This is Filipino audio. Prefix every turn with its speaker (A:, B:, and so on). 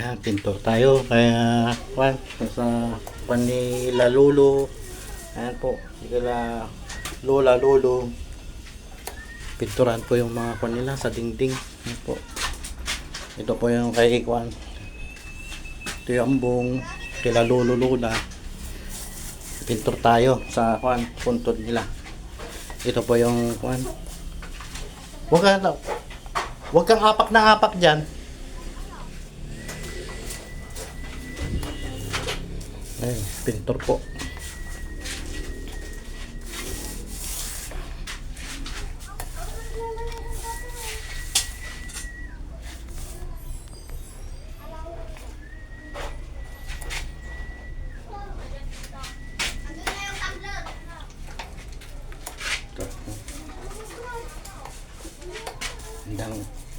A: Yan, pintor tayo. Kaya, kwan, sa kwan ni Lalulo. Ayan po, sila Lola, Lolo. Pinturan po yung mga kwan nila sa dingding. Ayan po. Ito po yung kay kwan. Ito yung ambong, kila Lolo, Lola. Pintor tayo sa kwan, puntod nila. Ito po yung kwan. Huwag ka, huwag kang apak na apak dyan. Ay, pintor po. Ito. Ang dami.